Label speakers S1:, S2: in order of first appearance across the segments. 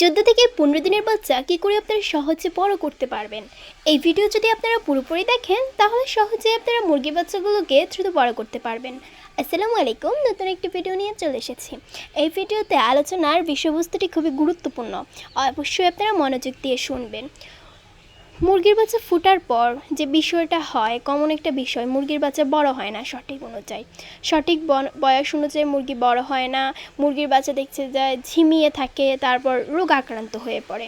S1: চোদ্দ থেকে পনেরো দিনের বাচ্চা কী করে আপনারা সহজে বড় করতে পারবেন। এই ভিডিও যদি আপনারা পুরোপুরি দেখেন, তাহলে সহজে আপনারা মুরগি বাচ্চাগুলোকে দ্রুত বড় করতে পারবেন। আসসালামু আলাইকুম, নতুন একটি ভিডিও নিয়ে চলে এসেছি। এই ভিডিওতে আলোচনার বিষয়বস্তুটি খুবই গুরুত্বপূর্ণ। অবশ্যই আপনারা মনোযোগ দিয়ে শুনবেন। মুরগির বাচ্চা ফুটার পর যে বিষয়টা হয় কমন একটা বিষয়, মুরগির বাচ্চা বড় হয় না সঠিক অনুযায়ী। সঠিক বয়স অনুযায়ী মুরগি বড় হয় না, মুরগির বাচ্চা দেখছে যায় ঝিমিয়ে থাকে, তারপর রোগ আক্রান্ত হয়ে পড়ে।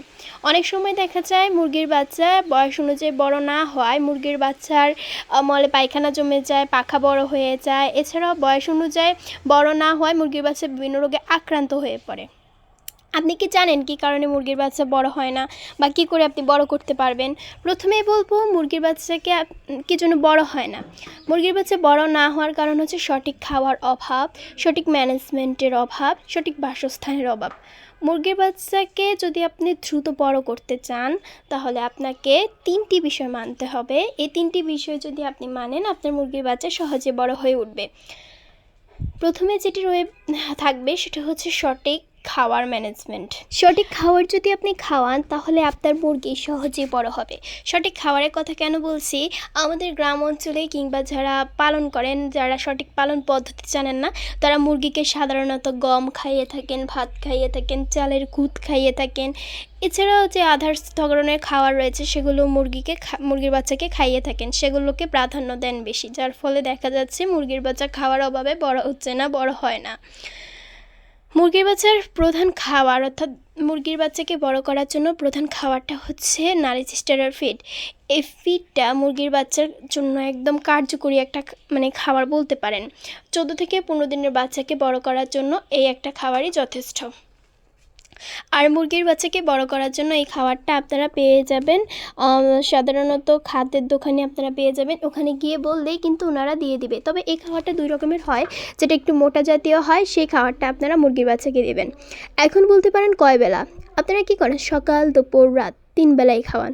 S1: অনেক সময় দেখা যায় মুরগির বাচ্চা বয়স অনুযায়ী বড় না হয়, মুরগির বাচ্চার মলে পায়খানা জমে যায়, পাখা বড় হয়ে যায়। এছাড়াও বয়স অনুযায়ী বড় না হয়, মুরগির বাচ্চা বিভিন্ন রোগে আক্রান্ত হয়ে পড়ে। আপনি কি জানেন কি কারণে মুরগির বাচ্চা বড় হয় না বা কি করে আপনি বড় করতে পারবেন? প্রথমেই বলব মুরগির বাচ্চাকে কি জন্য বড় হয় না। মুরগির বাচ্চা বড় না হওয়ার কারণ হচ্ছে সঠিক খাওয়ার অভাব, সঠিক ম্যানেজমেন্টের অভাব, সঠিক বাসস্থানের অভাব। মুরগির বাচ্চাকে যদি আপনি দ্রুত বড় করতে চান, তাহলে আপনাকে তিনটি বিষয় মানতে হবে। এই তিনটি বিষয় যদি আপনি মানেন, আপনার মুরগির বাচ্চা সহজে বড় হয়ে উঠবে। প্রথমে যেটি রয়ে থাকবে, সেটা হচ্ছে সঠিক খাওয়ার ম্যানেজমেন্ট সঠিক খাবার যদি আপনি খাওয়ান, তাহলে আপনার মুরগি সহজেই বড় হবে। সঠিক খাবারের কথা কেন বলছি? আমাদের গ্রাম অঞ্চলে কিংবা যারা পালন করেন, যারা সঠিক পালন পদ্ধতি জানেন না, তারা মুরগিকে সাধারণত গম খাইয়ে থাকেন, ভাত খাইয়ে থাকেন, চালের কুদ খাইয়ে থাকেন। এছাড়াও যে আধার ধরনের খাওয়ার রয়েছে, সেগুলো মুরগিকে মুরগির বাচ্চাকে খাইয়ে থাকেন। সেগুলোকে প্রাধান্য দেন বেশি, যার ফলে দেখা যাচ্ছে মুরগির বাচ্চা খাওয়ার অভাবে বড় হচ্ছে না, বড় হয় না। মুরগির বাচ্চার প্রধান খাবার, অর্থাৎ মুরগির বাচ্চাকে বড় করার জন্য প্রধান খাবারটা হচ্ছে নারী সিস্টারের ফিড এই ফিডটা মুরগির বাচ্চার জন্য একদম কার্যকরী একটা মানে খাবার বলতে পারেন। চোদ্দ থেকে পনেরো দিনের বাচ্চাকে বড় করার জন্য এই একটা খাবারই যথেষ্ট। আর মুরগির বাচ্চাকে বড় করার জন্য এই খাবারটা আপনারা পেয়ে যাবেন। সাধারণত খাদ্যের দোকানে আপনারা পেয়ে যাবেন। ওখানে গিয়ে বললেই কিন্তু ওনারা দিয়ে দিবে। তবে এই খাবারটা দুই রকমের হয়। যেটা একটু মোটা জাতীয় হয়, সেই খাবারটা আপনারা মুরগির বাচ্চাকে দেবেন। এখন বলতে পারেন কয় বেলা আপনারা কি করেন? সকাল, দুপুর, রাত তিন বেলাই খাওয়ান।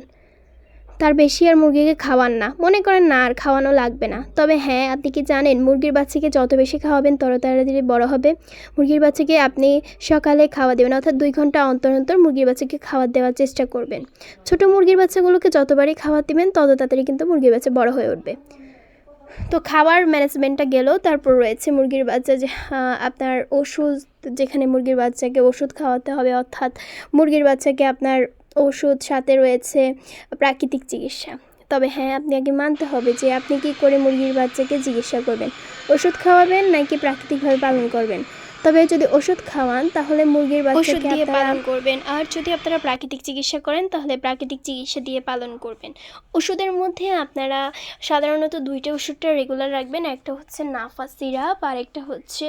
S1: তার বেশি আর মুরগিকে খাওয়ান না। মনে করেন, না, আর খাওয়ানো লাগবে না। তবে হ্যাঁ আপনি কি জানেন, মুরগির বাচ্চাকে যত বেশি খাওয়াবেন, তত তাড়াতাড়ি বড় হবে। মুরগির বাচ্চাকে আপনি সকালে খাওয়া দেবেন, অর্থাৎ দুই ঘণ্টা অন্তর অন্তর মুরগির বাচ্চাকে খাওয়া দেওয়ার চেষ্টা করবেন। ছোট মুরগির বাচ্চাগুলোকে যতবারই খাবার দিবেন, তত তাড়াতাড়ি কিন্তু মুরগির বাচ্চা বড় হয়ে উঠবে। তো খাবার ম্যানেজমেন্টটা গেল, তারপর রয়েছে মুরগির বাচ্চা যে আপনার ওষুধ, যেখানে মুরগির বাচ্চাকে ওষুধ খাওয়াতে হবে, অর্থাৎ মুরগির বাচ্চাকে আপনার ওষুধ সাথে রয়েছে প্রাকৃতিক চিকিৎসা। তবে হ্যাঁ আপনি আগে মানতে হবে যে আপনি কি করে মুরগির বাচ্চাকে জিজ্ঞাসা করবেন? ওষুধ খাওয়াবেন নাকি প্রাকৃতিকভাবে পালন করবেন? তবে যদি ওষুধ খাওয়ান তাহলে মুরগির বাচ্চাকে দিয়ে পালন করবেন। আর যদি আপনারা প্রাকৃতিক চিকিৎসা করেন তাহলে প্রাকৃতিক চিকিৎসা দিয়ে পালন করবেন। ওষুধের মধ্যে আপনারা সাধারণত দুইটা ওষুধটা রেগুলার রাখবেন। একটা হচ্ছে নাফা সিরাপ আর একটা হচ্ছে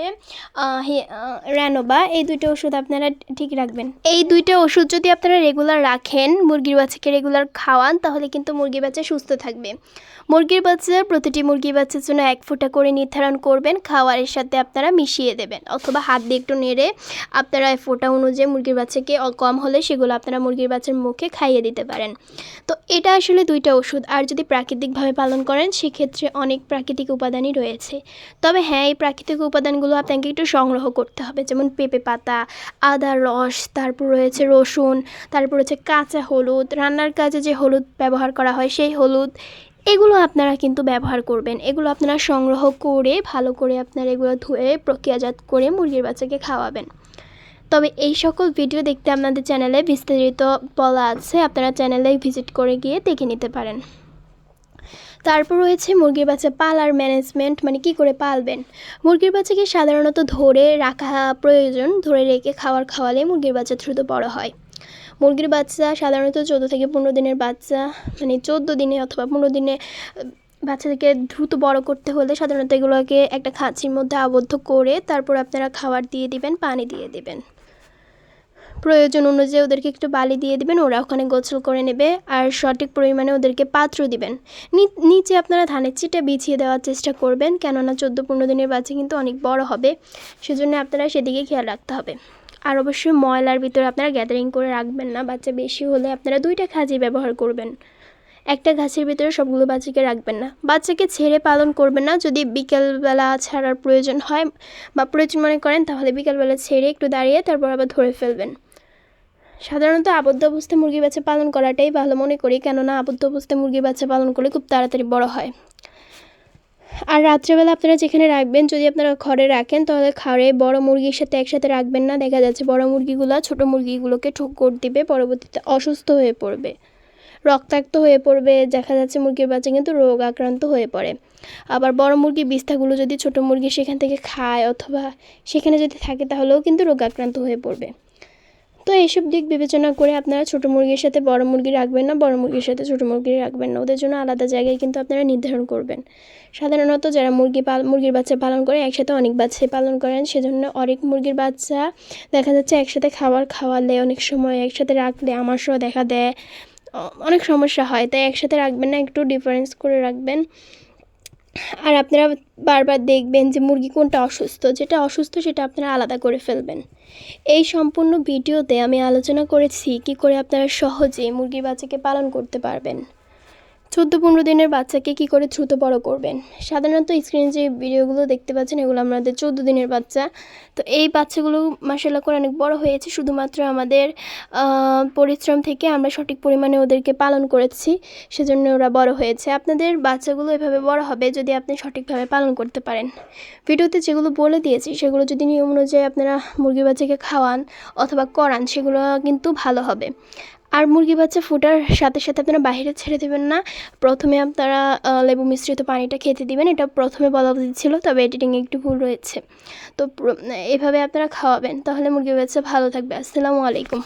S1: র্যানোবা। এই দুইটা ওষুধ আপনারা ঠিক রাখবেন। এই দুইটা ওষুধ যদি আপনারা রেগুলার রাখেন মুরগির বাচ্চাকে রেগুলার খাওয়ান তাহলে কিন্তু মুরগির বাচ্চা সুস্থ থাকবে। মুরগির বাচ্চা প্রতিটি মুরগির বাচ্চার জন্য এক ফোঁটা করে নির্ধারণ করবেন। খাওয়ারের সাথে আপনারা মিশিয়ে দেবেন অথবা হাত দিয়ে একটু নেড়ে আপনারা ফোটা অনুযায়ী মুরগির বাচ্চাকে কম হলে সেগুলো আপনারা মুরগির বাচ্চার মুখে খাইয়ে দিতে পারেন। তো এটা আসলে দুইটা ওষুধ। আর যদি প্রাকৃতিকভাবে পালন করেন, সেক্ষেত্রে অনেক প্রাকৃতিক উপাদানই রয়েছে। তবে হ্যাঁ এই প্রাকৃতিক উপাদানগুলো আপনাকে একটু সংগ্রহ করতে হবে। যেমন পেঁপে পাতা আদার রস, তারপর রয়েছে রসুন, তারপর হচ্ছে কাঁচা হলুদ। রান্নার কাজে যে হলুদ ব্যবহার করা হয়, সেই হলুদ এগুলো আপনারা কিন্তু ব্যবহার করবেন। এগুলো আপনারা সংগ্রহ করে, ভালো করে আপনারা এগুলো ধুয়ে, প্রক্রিয়াজাত করে মুরগির বাচ্চাকে খাওয়াবেন। তবে এই সকল ভিডিও দেখতে আপনাদের চ্যানেলে বিস্তারিত বলা আছে, আপনারা চ্যানেলে ভিজিট করে গিয়ে দেখে নিতে পারেন। তারপর রয়েছে মুরগির বাচ্চা পালার ম্যানেজমেন্ট মানে কি করে পালবেন? মুরগির বাচ্চাকে সাধারণত ধরে রাখা প্রয়োজন, ধরে রেখে খাবার খাওয়ালে মুরগির বাচ্চা দ্রুত বড় হয়। মুরগির বাচ্চা সাধারণত চোদ্দ থেকে পনেরো দিনের বাচ্চা মানে চোদ্দ দিনে অথবা পনেরো দিনে বাচ্চাদেরকে দ্রুত বড় করতে হলে সাধারণত এগুলোকে একটা খাঁচির মধ্যে আবদ্ধ করে তারপর আপনারা খাবার দিয়ে দিবেন, পানি দিয়ে দিবেন। প্রয়োজন অনুযায়ী ওদেরকে একটু বালি দিয়ে দিবেন, ওরা ওখানে গোসল করে নেবে আর সঠিক পরিমাণে ওদেরকে পাত্র দিবেন। নিচে আপনারা ধানের চিটে বিছিয়ে দেওয়ার চেষ্টা করবেন, কেননা চোদ্দ পনেরো দিনের বাচ্চা কিন্তু অনেক বড় হবে, সেজন্য আপনারা সেদিকে খেয়াল রাখতে হবে। আর অবশ্যই ময়লার ভিতরে আপনারা গ্যাদারিং করে রাখবেন না। বাচ্চা বেশি হলে আপনারা দুইটা খাঁচি ব্যবহার করবেন। একটা গাছের ভিতরে সবগুলো বাচ্চাকে রাখবেন না। বাচ্চাকে ছেড়ে পালন করবেন না। যদি বিকেলবেলা ছাড়ার প্রয়োজন হয় বা প্রয়োজন মনে করেন, তাহলে বিকেলবেলা ছেড়ে একটু দাঁড়িয়ে তারপর আবার ধরে ফেলবেন। সাধারণত আবদ্ধ অবস্থায় মুরগি বাচ্চা পালন করাটাই ভালো মনে করি। কেননা আবদ্ধ অবস্থায় মুরগি বাচ্চা পালন করলে খুব তাড়াতাড়ি বড় হয়। আর রাত্রেবেলা আপনারা যেখানে রাখবেন, যদি আপনারা ঘরে রাখেন, তাহলে ঘরে বড় মুরগির সাথে একসাথে রাখবেন না। দেখা যাচ্ছে বড় মুরগিগুলো ছোট মুরগিগুলোকে ঠোকর দিবে, পরবর্তীতে অসুস্থ হয়ে পড়বে, রক্তাক্ত হয়ে পড়বে, দেখা যাচ্ছে মুরগির বাচ্চা কিন্তু রোগ আক্রান্ত হয়ে পড়ে। আবার বড় মুরগির বিস্তাগুলো যদি ছোট মুরগি সেখান থেকে খায় অথবা সেখানে যদি থাকে, তাহলেও কিন্তু রোগ আক্রান্ত হয়ে পড়বে। তো এইসব দিক বিবেচনা করে আপনারা ছোট মুরগির সাথে বড় মুরগি রাখবেন না, বড় মুরগির সাথে ছোট মুরগি রাখবেন না। ওদের জন্য আলাদা জায়গায় কিন্তু আপনারা নির্ধারণ করবেন। সাধারণত যারা মুরগি পাল মুরগির বাচ্চা পালন করে, একসাথে অনেক বাচ্চাই পালন করেন। সেজন্য অনেক মুরগির বাচ্চা দেখা যাচ্ছে একসাথে খাবার খাওয়ালে অনেক সময় একসাথে রাখলে আমার সহ দেখা দেয় অনেক সমস্যা হয়। তাই একসাথে রাখবেন না, একটু ডিফারেন্স করে রাখবেন। আর আপনারা বারবার দেখবেন যে মুরগি কোনটা অসুস্থ, যেটা অসুস্থ সেটা আপনারা আলাদা করে ফেলবেন। এই সম্পূর্ণ ভিডিওতে আমি আলোচনা করেছি কি করে আপনারা সহজে মুরগির বাচ্চাকে পালন করতে পারবেন। চোদ্দ পনেরো দিনের বাচ্চাকে কি করে দ্রুত বড় করবেন? সাধারণত স্ক্রিনে যে ভিডিওগুলো দেখতে পাচ্ছেন, এগুলো আমাদের চোদ্দ দিনের বাচ্চা। তো এই বাচ্চাগুলো মাসাল্লাহ করে অনেক বড় হয়েছে। শুধুমাত্র আমাদের পরিশ্রম থেকে আমরা সঠিক পরিমাণে ওদেরকে পালন করেছি। সেজন্য ওরা বড় হয়েছে। আপনাদের বাচ্চাগুলো এভাবে বড় হবে যদি আপনি সঠিকভাবে পালন করতে পারেন। ভিডিওতে যেগুলো বলে দিয়েছি, সেগুলো যদি নিয়ম অনুযায়ী আপনারা মুরগি বাচ্চাকে খাওয়ান অথবা করান, সেগুলো কিন্তু ভালো হবে। আর মুরগি বাচ্চা ফোটার সাথে সাথে আপনারা বাইরে ছেড়ে দেবেন না। প্রথমে আপনারা লেবু মিশ্রিত পানিটা খেতে দিবেন। এটা প্রথমে বলা উচিত ছিল, তবে এডিটিংয়ে একটু ভুল রয়েছে। তো এভাবে আপনারা খাওয়াবেন, তাহলে মুরগি বাচ্চা ভালো থাকবে। আসসালামু আলাইকুম।